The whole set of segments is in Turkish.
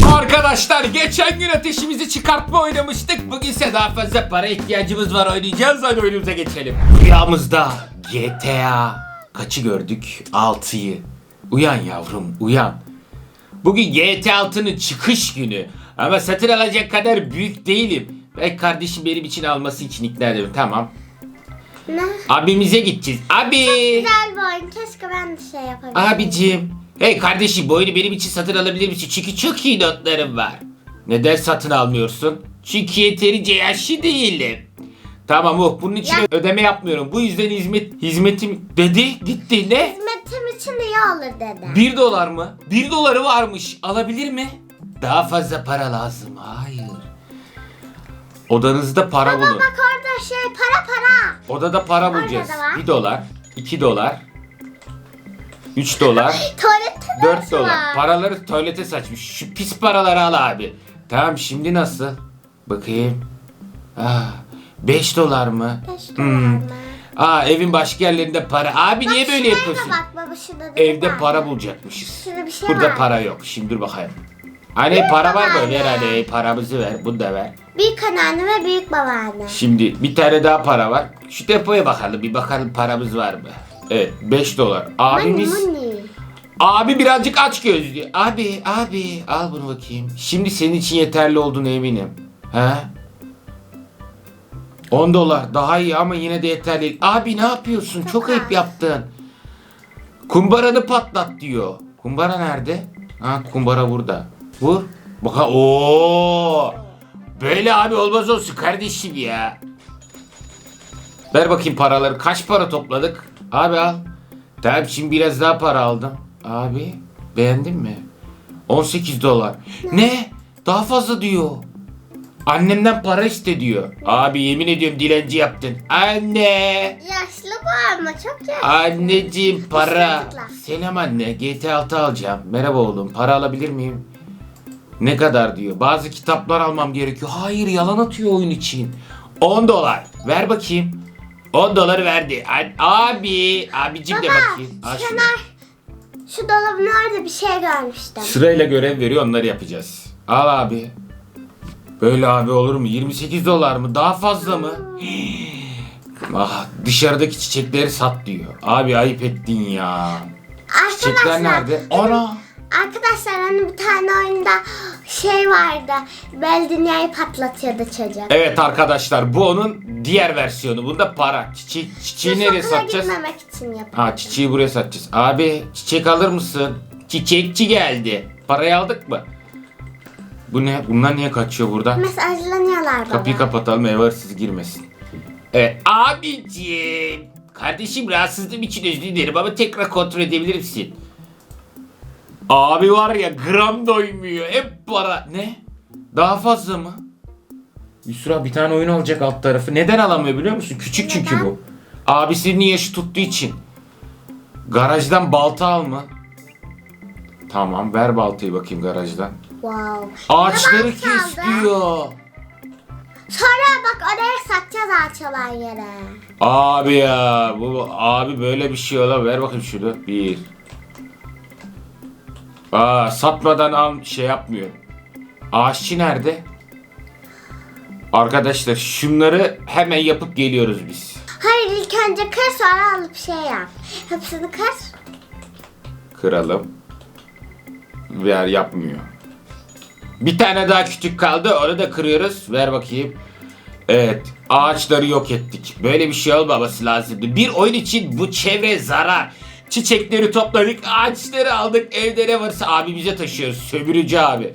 Arkadaşlar geçen gün ateşimizi çıkartma oynamıştık. Bugün ise daha fazla para ihtiyacımız var oynayacağız. Hadi oyunumuza geçelim. Rüyamızda GTA kaçı gördük? 6'yı. Uyan yavrum uyan. Bugün GTA 6'nın çıkış günü. Ama satın alacak kadar büyük değilim. Ve kardeşim benim için alması için ikna ederim. Tamam. Ne? Abimize gideceğiz. Abi. Güzel bir oyun. Keşke ben de şey yapabilsem. Abicim. Hey kardeşim bu oyunu benim için satın alabilir misin? Çünkü çok iyi notlarım var. Neden satın almıyorsun? Çünkü yeterince yaşlı değilim. Tamam oh bunun için Ya- ödeme yapmıyorum. Bu yüzden hizmet hizmetim dedi gitti ne? Hizmetim için iyi olur dedi. 1 dolar mı? 1 doları varmış. Alabilir mi? Daha fazla para lazım. Hayır. Odanızda para Baba bulun. bak orada şey para para. Odada para bulacağız. da var. 1 dolar, 2 dolar, 3 dolar. Tuvalette 4 nasıl dolar. var? Paraları tuvalete saçmış. Şu pis paraları al abi. Tamam şimdi nasıl? Bakayım. Ah, 5 dolar mı? Beş dolar Hmm. mı? Aa evin başka yerlerinde para. Abi niye böyle şuraya da yapıyorsun? Bak baba şurada değil Evde mi? para bulacakmışız. Şurada bir şey Burada var. para yok. Şimdi dur bakayım. Hani para var babaanne. böyle herhalde. Paramızı ver. Bunu da ver. Büyük anneanne ve büyük babaanne. Şimdi bir tane daha para var. Şu depoya bakalım. Bir bakalım paramız var mı? Evet 5 dolar. Abimiz... Abi birazcık aç gözlü. Abi abi al bunu bakayım. Şimdi senin için yeterli olduğunu eminim. He? 10 dolar daha iyi ama yine de yeterli. Abi ne yapıyorsun? Çok, ayıp yaptın. Kumbaranı patlat diyor. Kumbara nerede? Ha kumbara burada. Vur. Baka o. Böyle abi olmaz olsun kardeşim ya. Ver bakayım paraları. Kaç para topladık? Abi al. Tamam şimdi biraz daha para aldım. Abi beğendin mi? 18 dolar. Ne? Daha fazla diyor. Annemden para iste diyor. Abi yemin ediyorum dilenci yaptın. Anne. Yaşlı bu ama çok yaşlı. Anneciğim para. Selam anne. GTA 6 alacağım. Merhaba oğlum. Para alabilir miyim? Ne kadar diyor. Bazı kitaplar almam gerekiyor. Hayır yalan atıyor oyun için. 10 dolar. Ver bakayım. 10 doları verdi. An- Abi. Abicim de Baba bakayım. Al şunu. Şener şu dolabın orada bir şey görmüştüm. Sırayla görev veriyor onları yapacağız. Al abi. Böyle abi olur mu? 28 dolar mı? Daha fazla mı? ah dışarıdaki çiçekleri sat diyor. Abi ayıp ettin ya. Çiçekler nerede? Ana. arkadaşlar hani bir tane oyunda şey vardı. Bel dünyayı patlatıyordu çocuk. Evet arkadaşlar bu onun diğer versiyonu. Bunda para. Çiçeği, çiçeği Sırf nereye okula satacağız? gitmemek için yapıyor. Ha çiçeği buraya satacağız. Abi çiçek alır mısın? Çiçekçi geldi. Parayı aldık mı? Bu ne? Bunlar niye kaçıyor buradan? Mesajlanıyorlar baba. Kapıyı kapatalım ev hırsız girmesin. Evet abicim. Kardeşim rahatsızlığım için özür dilerim ama tekrar kontrol edebilir misin? Abi var ya gram doymuyor. Hep para. Ne? Daha fazla mı? Yusra bir tane oyun alacak alt tarafı. Neden alamıyor biliyor musun? Küçük çünkü bu. Abisinin yaşı tuttuğu için. Garajdan balta alma. Tamam ver baltayı bakayım garajdan. Wow. Ağaçları kes diyor. Sonra bak oraya satacağız ağaç olan yere. Abi ya bu abi böyle bir şey ola ver bakayım şunu. Bir. Aa satmadan al şey yapmıyor. Ağaççı nerede? Arkadaşlar şunları hemen yapıp geliyoruz biz. Hayır ilk önce kır sonra alıp şey yap. Hepsini kır. Kıralım. Ver yapmıyor. Bir tane daha kütük kaldı onu da kırıyoruz. Ver bakayım. Evet ağaçları yok ettik. Böyle bir şey olmaması lazımdı. Bir oyun için bu çevre zarar. Çiçekleri topladık, ağaçları aldık, evde ne varsa abimize taşıyoruz. Sömürücü abi.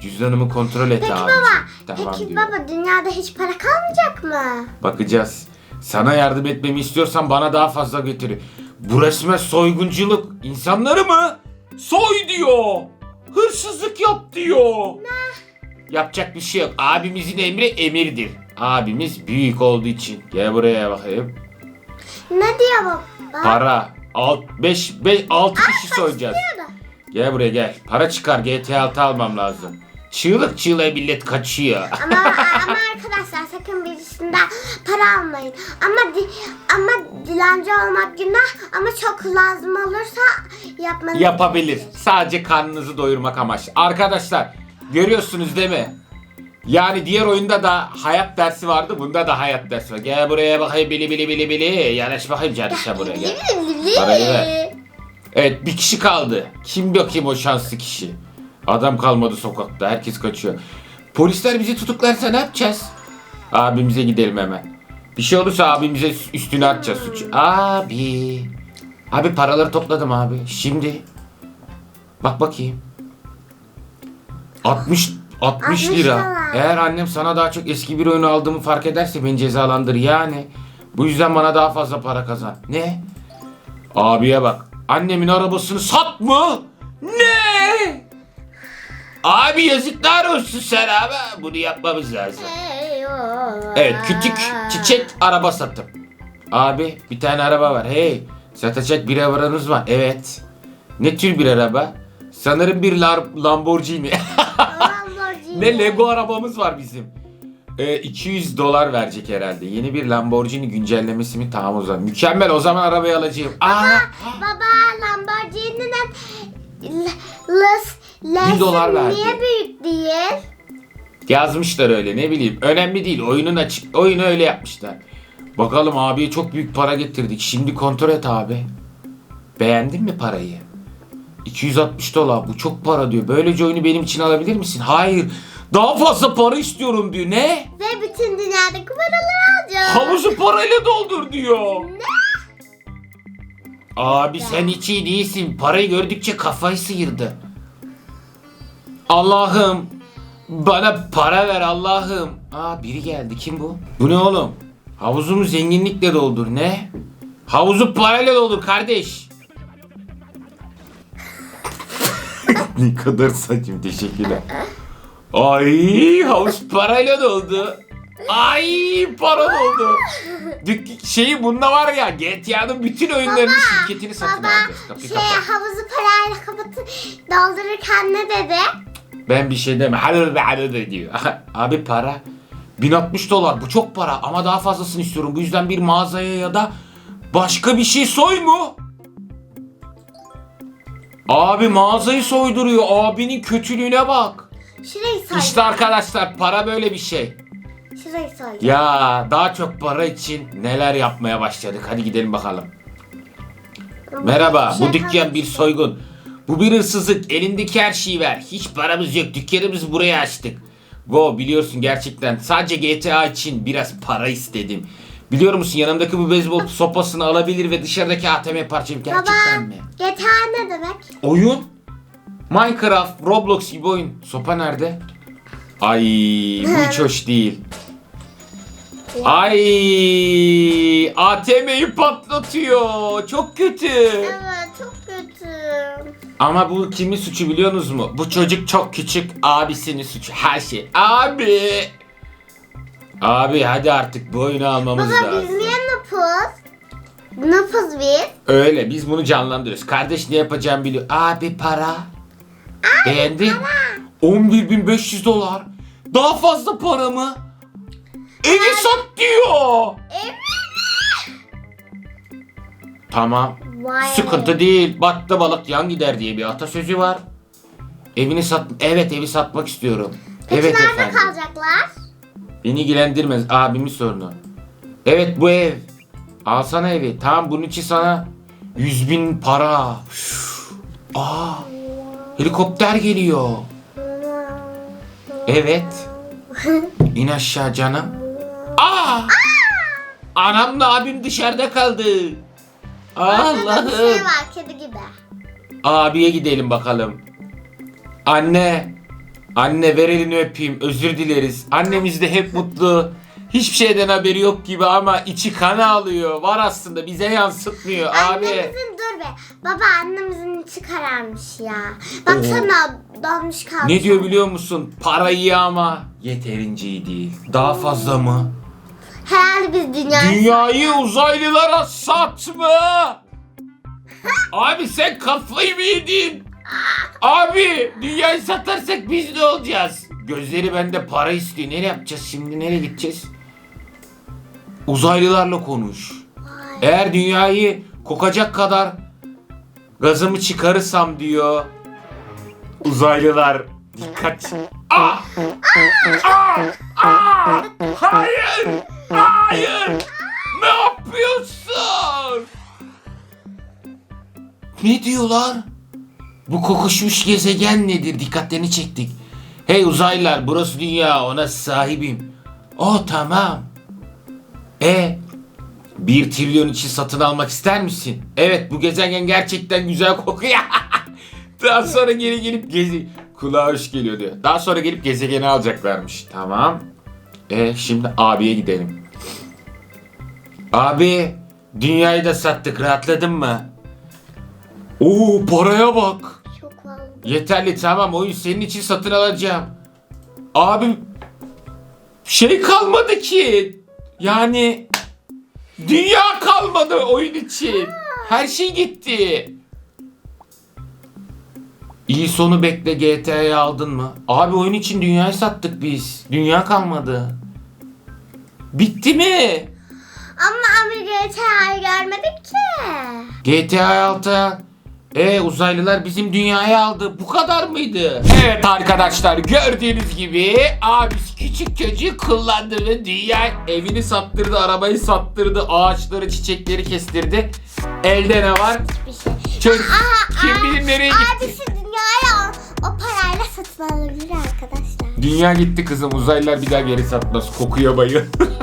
Cüzdanımı kontrol et Peki abi. baba. Tamam peki diyor. baba dünyada hiç para kalmayacak mı? Bakacağız. Sana yardım etmemi istiyorsan bana daha fazla götür. Bu resmen soygunculuk. İnsanları mı? Soy diyor. Hırsızlık yap diyor. Ne? Yapacak bir şey yok. Abimizin emri emirdir. Abimiz büyük olduğu için. Gel buraya bakayım. Ne diyor baba? Para. 5 5 6 kişi soyacağız. Gel buraya gel. Para çıkar. GTA 6 almam lazım. Çığlık çığlığa millet kaçıyor. Ama, ama arkadaşlar sakın birisinden para almayın. Ama di, ama dilenci olmak günah ama çok lazım olursa yapmanız yapabilir. Sadece karnınızı doyurmak amaçlı. Arkadaşlar Görüyorsunuz değil mi? Yani diğer oyunda da hayat dersi vardı. Bunda da hayat dersi var. Gel buraya bakayım bili bili bili bili. Yanaş bakayım cadışa buraya gel. Parayı ver. Evet bir kişi kaldı. Kim bakayım o şanslı kişi? Adam kalmadı sokakta. Herkes kaçıyor. Polisler bizi tutuklarsa ne yapacağız? Abimize gidelim hemen. Bir şey olursa abimize üstüne atacağız suçu. Abi. Abi paraları topladım abi. Şimdi. Bak bakayım. 60 60 60 lira. Eğer annem sana daha çok eski bir oyunu aldığımı fark ederse beni cezalandır yani. Bu yüzden bana daha fazla para kazan. Ne? Abiye bak. Annemin arabasını sat mı? Ne? Abi yazıklar olsun sana ama bunu yapmamız lazım. Evet küçük çiçek araba satım. Abi bir tane araba var. Hey satacak bir arabanız var. Evet. Ne tür bir araba? Sanırım bir Lamborghini. ne Lego arabamız var bizim. Ee, 200 dolar verecek herhalde. Yeni bir Lamborghini güncellemesi mi? Tamam o zaman. Mükemmel o zaman arabayı alacağım. Aa, Baba Lamborghini'nin Las Bir dolar verdi. niye büyük değil? Yazmışlar öyle ne bileyim. Önemli değil. Oyunun açık. Oyunu öyle yapmışlar. Bakalım abiye çok büyük para getirdik. Şimdi kontrol et abi. Beğendin mi parayı? 260 dolar. Bu çok para diyor. Böylece oyunu benim için alabilir misin? Hayır. Daha fazla para istiyorum diyor. Ne? Ve bütün dünyadaki paraları alacağım. Havuzu parayla doldur diyor. Abi sen hiç iyi değilsin. Parayı gördükçe kafayı sıyırdı. Allah'ım. Bana para ver Allah'ım. Aa biri geldi. Kim bu? Bu ne oğlum? Havuzumu zenginlikle doldur. Ne? Havuzu parayla doldur kardeş. ne kadar saçma teşekkürler. Ay havuz parayla doldu. Ay para doldu. Dük şeyi bunda var ya GTA'nın bütün oyunlarının şirketini satın Baba alacağız. Kapıyı şey kapat. havuzu parayla kapatı doldururken ne dedi? Ben bir şey deme. Halil be halil be diyor. Abi para. 1060 dolar bu çok para ama daha fazlasını istiyorum. Bu yüzden bir mağazaya ya da başka bir şey soy mu? Abi mağazayı soyduruyor. Abinin kötülüğüne bak. Şurayı soy. İşte arkadaşlar para böyle bir şey. Şurayı soy. Ya daha çok para için neler yapmaya başladık. Hadi gidelim bakalım. Merhaba, Şey bu dükkan bir soygun. Bu bir hırsızlık. Elindeki her şeyi ver. Hiç paramız yok. Dükkanımızı buraya açtık. Go biliyorsun gerçekten. Sadece GTA için biraz para istedim. Biliyor musun yanımdaki bu beyzbol sopasını alabilir ve dışarıdaki ATM parçayı gerçekten Baba mi? GTA ne demek? Oyun? Minecraft, Roblox gibi oyun. Sopa nerede? Ay bu hiç hoş değil. Ay ATM'yi patlatıyor. Çok kötü. Evet çok kötü. Ama bu kimin suçu biliyorsunuz mu? Bu çocuk çok küçük. Abisinin suçu. Her şey. Abi. Abi hadi artık bu oyunu almamız Baba lazım. biz niye nupuz? Nupuz biz. Öyle biz bunu canlandırıyoruz. Kardeş ne yapacağım biliyor. Abi para. Beğendin? 11.500 dolar. Daha fazla para mı? Evi sat diyor. Evet. Tamam. Vay. Sıkıntı değil. Battı balık yan gider diye bir atasözü var. Evini sat... Evet evi satmak istiyorum. Peki evet nerede efendim. kalacaklar? Beni ilgilendirmez. Abimin sorunu. Evet bu ev. Alsana evi. Tamam bunun için sana 100 bin para. Üf. Aa, helikopter geliyor. Evet. İn aşağı canım. Aa! Anamla abim dışarıda kaldı. Arkada bir şey Allah'ım. var kedi gibi. Abiye gidelim bakalım. Anne. Anne ver elini öpeyim. Özür dileriz. Annemiz de hep mutlu. Hiçbir şeyden haberi yok gibi ama içi kan ağlıyor. Var aslında bize yansıtmıyor abi. Annemizin dur be. Baba annemizin içi kararmış ya. Baksana donmuş kalmış. Ne diyor biliyor musun? Para iyi ama yeterince iyi değil. Daha fazla mı? Herhalde biz dünyayı... Dünyayı uzaylılara satma. Abi sen kafayı mı yedin? Abi dünyayı satarsak biz ne olacağız? Gözleri bende para istiyor. Nereye yapacağız şimdi? Nereye gideceğiz? Uzaylılarla konuş. Eğer dünyayı kokacak kadar gazımı çıkarırsam diyor. Uzaylılar Dikkat. Aa! Aa! Aa! Hayır! Hayır! Ne yapıyorsun? Ne diyorlar? Bu kokuşmuş gezegen nedir? Dikkatlerini çektik. Hey uzaylılar burası dünya ona sahibim. O tamam. E bir trilyon için satın almak ister misin? Evet bu gezegen gerçekten güzel kokuyor. Daha sonra geri gelip gezi... Kulağa hoş geliyor diyor. Daha sonra gelip gezegeni alacaklarmış. Tamam. E şimdi abiye gidelim. Abi dünyayı da sattık rahatladın mı? Oo paraya bak. Çok oldu. Yeterli tamam oyun senin için satın alacağım. Abi şey kalmadı ki. Yani dünya kalmadı oyun için. Her şey gitti. İyi sonu bekle GTA'yı aldın mı? Abi oyun için dünyayı sattık biz. Dünya kalmadı. Bitti mi? Ama abi GTA'yı görmedik ki. GTA 6 e uzaylılar bizim dünyayı aldı. Bu kadar mıydı? Evet arkadaşlar gördüğünüz gibi abisi küçük çocuğu kullandı ve dünya evini sattırdı, arabayı sattırdı, ağaçları, çiçekleri kestirdi. Elde ne var? Bir şey. Çocuk Aha, kim aa, bilir nereye gitti. Abisi dünyayı o, o parayla satın alabilir arkadaşlar. Dünya gitti kızım. Uzaylılar bir daha geri satmaz. Kokuya bayıl.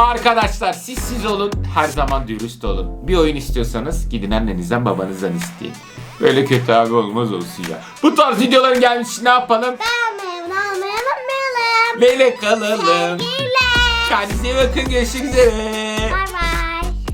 Arkadaşlar siz siz olun. Her zaman dürüst olun. Bir oyun istiyorsanız gidin annenizden babanızdan isteyin. Böyle kötü abi olmaz olsun ya. Bu tarz videoların gelmiş ne yapalım? Abone olmayı unutmayalım. Böyle kalalım. Sevgiler. Kendinize iyi bakın. Görüşmek üzere.